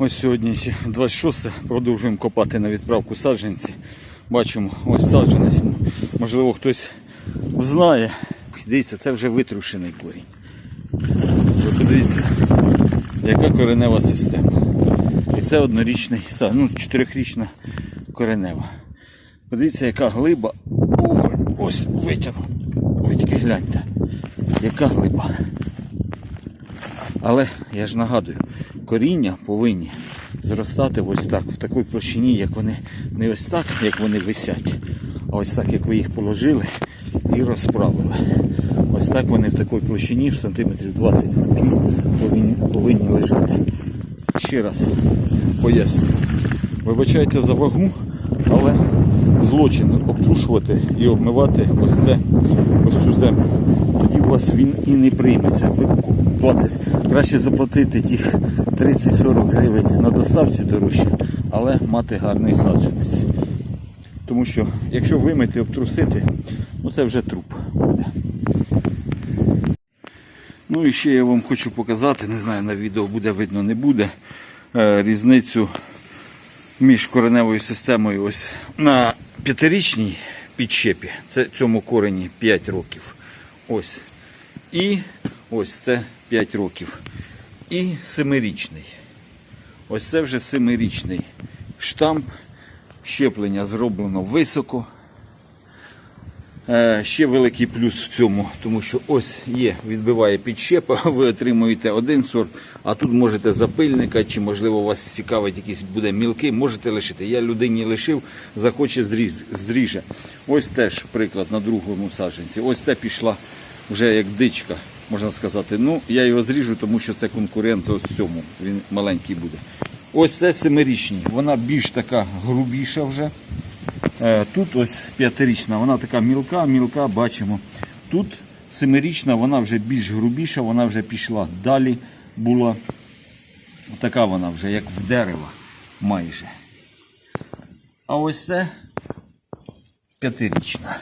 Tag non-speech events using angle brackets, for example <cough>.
Ось сьогодні ще 26 продовжуємо копати на відправку саджанці. Бачимо, ось саджанець. Можливо, хтось знає. Дивіться, це вже витрушений корінь. Подивіться, яка коренева система. І це однорічний, ну, чотирьохрічна коренева. Подивіться, яка глиба. Ой, ось витягнув. Ви тільки гляньте, яка глиба. Але я ж нагадую, коріння повинні зростати ось так, в такій площині, як вони, не ось так, як вони висять, а ось так, як ви їх положили і розправили. Ось так вони в такій площині, в сантиметрів 20 в глибині повинні, повинні лежати. Ще раз пояснюю. Вибачайте за вагу, але злочин обтрушувати і обмивати ось це, ось цю землю. Тоді у вас він і не прийметься. Ви платите. Краще заплатити тих 30-40 гривень на доставці дорожче, але мати гарний саджанець. Тому що якщо вимити, обтрусити, ну це вже труп буде. Ну і ще я вам хочу показати, не знаю, на відео буде видно, не буде, е, різницю між кореневою системою ось на п'ятирічній підщепі. Це цьому корені 5 років. Ось. І ось це 5 років. І семирічний. Ось це вже семирічний штамп. Щеплення зроблено високо. Е, Ще великий плюс в цьому, тому що ось є, відбиває підщепа, <laughs> ви отримуєте один сорт, а тут можете запильника, чи можливо вас цікавить якийсь буде мілкий, можете лишити. Я людині лишив, захоче зріже. Ось теж приклад на другому саджанці. Ось це пішла вже як дичка, можна сказати. Ну, я його зріжу, тому що це конкурент ось цьому. Він маленький буде. Ось це семирічні. Вона більш така грубіша вже. Е, Тут ось п'ятирічна, вона така мілка, мілка, бачимо. Тут семирічна, вона вже більш грубіша, вона вже пішла. Далі була така вона вже, як в дерева майже. А ось це п'ятирічна.